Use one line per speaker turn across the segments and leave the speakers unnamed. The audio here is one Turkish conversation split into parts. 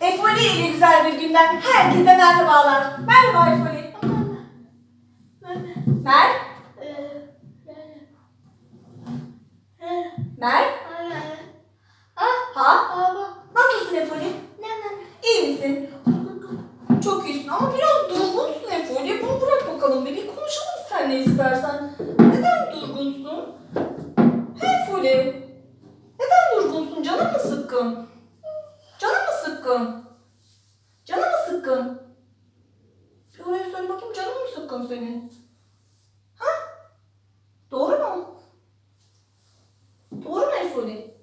Efoli ile güzel bir günden herkese merhabalar. Merhaba Efoli. Mer? Mer? Ha? Nasılsın Efoli? İyi misin? Çok iyisin ama biraz durgunsun Efoli. Bunu bırak bakalım bir, bir konuşalım sen ne istersen. Neden durgunsun? Efoli. Neden durgunsun? Canın mı sıkkın? Sıkkın? Canın mı sıkkın? Bir oraya söyle bakayım canın mı sıkkın senin? Ha? Doğru mu? Doğru mu Efoli?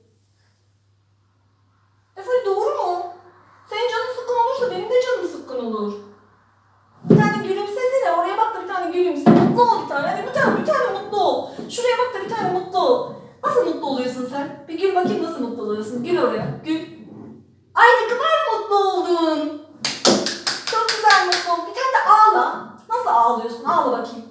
Efoli doğru mu? Senin canın sıkkın olursa benim de canım sıkkın olur. Bir tane gülümsesene oraya bak da bir tane gülümse. Mutlu ol bir tane. Hadi bir tane, bir tane mutlu ol. Şuraya bak da bir tane mutlu ol. Nasıl mutlu oluyorsun sen? Bir gül bakayım nasıl mutlu oluyorsun. Gül oraya. Gül. Ay ne kadar mutlu oldun. Çok güzel mutlu oldun. Bir tane de ağla. Nasıl ağlıyorsun? Ağla bakayım.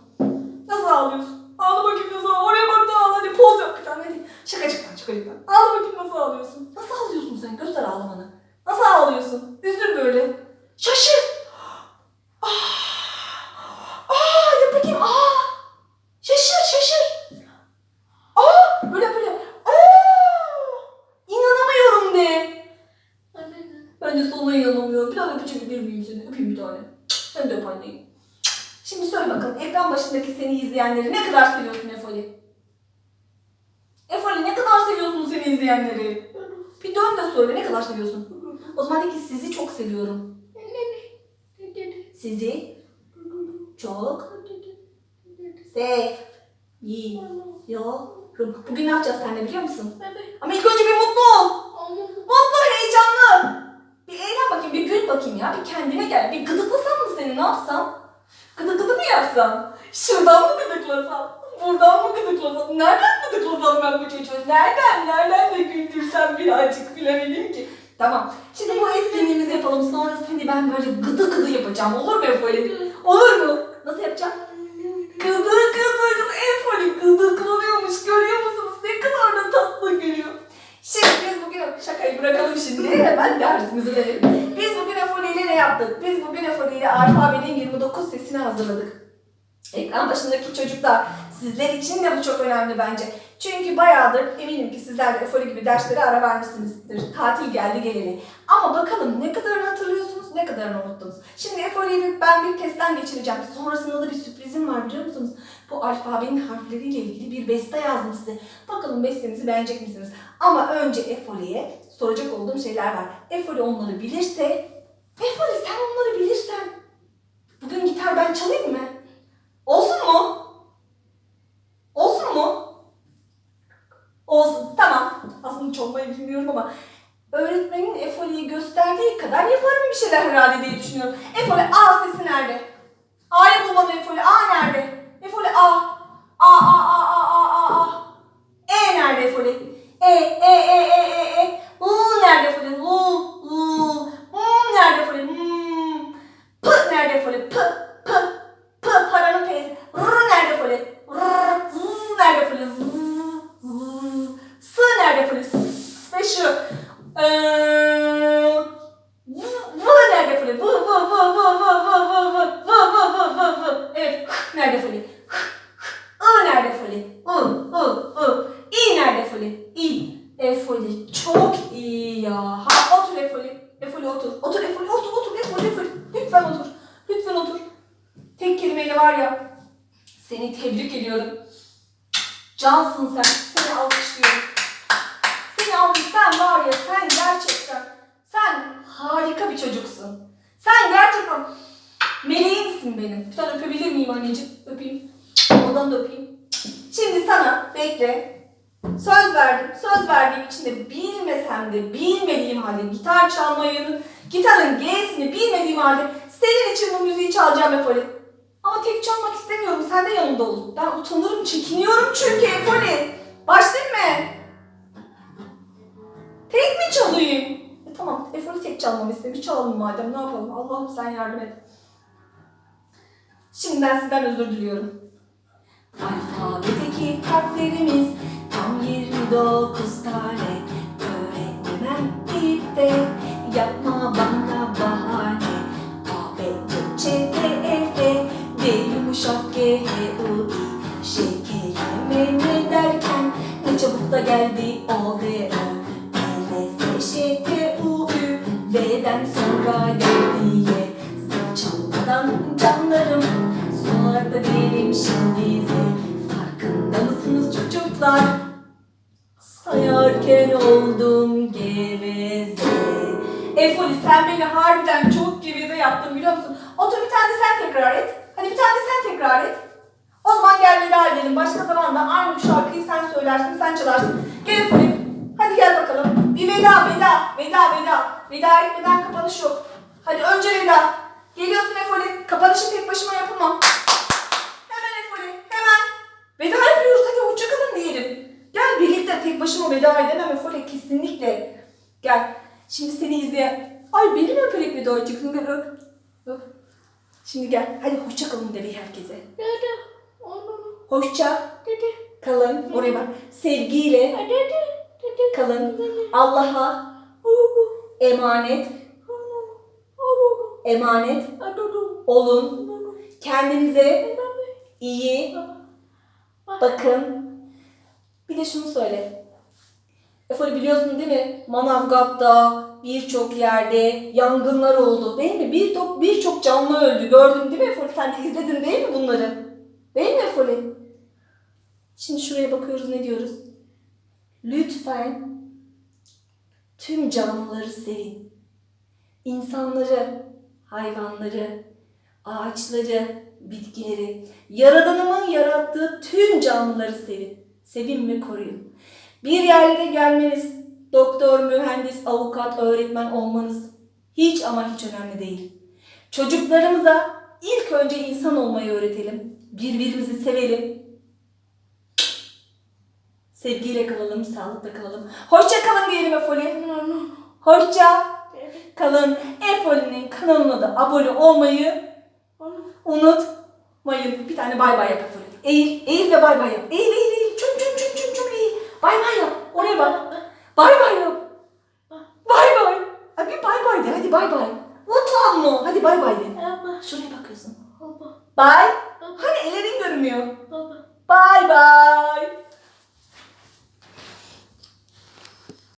Nasıl ağlıyorsun? Ağla bakayım nasıl ağla. Oraya bak da ağla. Hadi poz yap bir tane. Hadi. Şakacıktan şakacıktan. Ağla bakayım nasıl ağlıyorsun. Nasıl ağlıyorsun sen? Göster ağlamanı. Nasıl ağlıyorsun? Üzül böyle. Şaşır. Ah. Aa, yap bakayım. Aa. Şaşır şaşır. Aa, böyle böyle. Aa. İnanamıyorum de. Ben de sana öpecebilir miyim seni? Öpeyim bir tane. Sen de öp anneyi. Şimdi söyle bakalım ekran başındaki seni izleyenleri ne kadar seviyorsun Efoli? Efoli ne kadar seviyorsun seni izleyenleri? Bir dön de söyle ne kadar seviyorsun? O zaman de ki sizi çok seviyorum. Sizi çok seviyorum. Bugün ne yapacağız seninle biliyor musun? Ama ilk önce bir mutlu ol. Mutlu, heyecanlı. Bakayım ya. Bir kendine gel. Bir gıdıklasam mı seni, ne yapsam? Gıdı gıdı mı yapsam? Şuradan mı gıdıklasam? Buradan mı gıdıklasam? Nereden gıdıklasam ben bu çocuğu? Nereden? Nereden de güldürsem birazcık bilemedim ki. Tamam. Şimdi bu etkinliğimizi yapalım. Sonra seni ben böyle gıdı gıdı yapacağım. Olur mu Efoli? Olur mu? Nasıl yapacağım? Gıdı gıdı gıdı. Efoli gıdıklanıyormuş. Görüyor musunuz? Ne kadar da tatlı gülüyor. Şimdi biz bugün şakayı bırakalım şimdi. Hemen dersimizi verelim. Hazırladık. Ekran başındaki çocuklar sizler için de bu çok önemli bence. Çünkü bayağıdır eminim ki sizler de Efoli gibi derslere ara vermişsinizdir. Tatil geldi geleli. Ama bakalım ne kadarını hatırlıyorsunuz, ne kadarını unuttunuz. Şimdi Efoli'yi ben bir testten geçireceğim. Sonrasında da bir sürprizim var biliyor musunuz? Bu alfabenin harfleriyle ilgili bir beste yazdım size. Bakalım bestemizi beğenecek misiniz? Ama önce Efoli'ye soracak olduğum şeyler var. Efoli onları bilirse, Efoli sen onları bilirsen, bugün gitar ben çalayım mı? Olsun mu? Olsun mu? Olsun. Tamam. Aslında çalmayı bilmiyorum ama öğretmenin Efoli'yi gösterdiği kadar yaparım bir şeyler herhalde diye düşünüyorum. Efoli A sesi nerede? A'yı bul bana Efoli. A nerede? Efoli A. nerede Efoli? I nerede Efoli? I, I, I. İ nerede Efoli? İ. Efoli çok iyi ya. Ha otur Efoli. Efoli otur. Otur Efoli otur otur Efoli Efoli. Lütfen otur. Lütfen otur. Tek kelimeyle var ya. Seni tebrik ediyorum. Cansın sen. Seni alkışlıyorum. Seni alkış. Sen var ya sen gerçekten. Sen harika bir çocuksun. Sen gerçekten meleğimsin benim. Sen öpebilir miyim anneciğim? Öpeyim. Oradan da öpeyim. Şimdi sana bekle. Söz verdim. Söz verdiğim için de bilmesem de bilmediğim halde gitar çalmayı, gitarın G'sini bilmediğim halde senin için bu müziği çalacağım Efoli. Ama tek çalmak istemiyorum. Sen de yanımda ol. Ben utanırım, çekiniyorum çünkü Efoli. Başlayayım mı? Tek mi çalayım? E, tamam, Efoli tek çalmamı istemiş. Çalalım madem. Ne yapalım? Allah'ım sen yardım et. Şimdiden sizden özür diliyorum. Alfabedeki harflerimiz tam 29 tane. Öğretmem deyip de yapma bana bahane A, B, C, Ç, D, E, F D, yumuşak G, H, I, I Ş, K, L, M, N derken Ne çabuk da geldi O, V, Ö da benim şimdi Farkında mısınız çocuklar? Sayarken oldum geveze. Efoli sen beni harbiden çok geveze yaptın biliyor musun? Otur bir tane sen tekrar et. Hadi bir tane sen tekrar et. O zaman gel veda edelim. Başka zaman da aynı bu şarkıyı sen söylersin, sen çalarsın. Gel Efoli. Hadi gel bakalım. Bir veda, veda, veda, veda. Veda etmeden kapanış yok. Hadi önce veda. Geliyorsun Efoli. Kapanışı tek başıma yapamam. Hemen Efoli, hemen. Veda yapıyoruz hadi hoşçakalın diyelim. Gel birlikte tek başıma veda edemem Efoli kesinlikle. Gel. Şimdi seni izleyen. Ay beni mi öperek veda edeceksin? Gel öp. Öp. Şimdi gel. Hadi hoşçakalın de bir herkese.
Dede. Onu.
Hoşça
Dede.
kalın. Oraya bak. Sevgiyle
Dede. Dede.
kalın. Allah'a emanet emanet olun. Kendinize iyi bakın. Bir de şunu söyle. Efoli biliyorsun değil mi? Manavgat'ta birçok yerde yangınlar oldu değil mi? Birçok birçok canlı öldü. Gördün değil mi Efoli? Sen de izledin değil mi bunları? Değil mi Efoli? Şimdi şuraya bakıyoruz ne diyoruz? Lütfen tüm canlıları sevin. İnsanları, hayvanları, ağaçları, bitkileri, Yaradanımın yarattığı tüm canlıları sevin. Sevin ve koruyun. Bir yerlere gelmeniz, doktor, mühendis, avukat, öğretmen olmanız hiç ama hiç önemli değil. Çocuklarımıza ilk önce insan olmayı öğretelim. Birbirimizi sevelim. Sevgiyle kalalım, sağlıkla kalalım. Hoşça kalın diyelim Efoli. Hoşça kalın. Efoli'nin kanalına da abone olmayı unutmayın. Bir tane bay bay yap Efoli. Eğil, eğil ve bay bay yap. Eğil, eğil, Bay bay yap. Oraya bak. Bay bay yap. Bay bay. Hadi bir bay bay de. Hadi bay bay. Utanma. Hadi bay bay de. Şuraya bakıyorsun. Bay. Hani ellerin görünmüyor.
Baba.
Bay bay.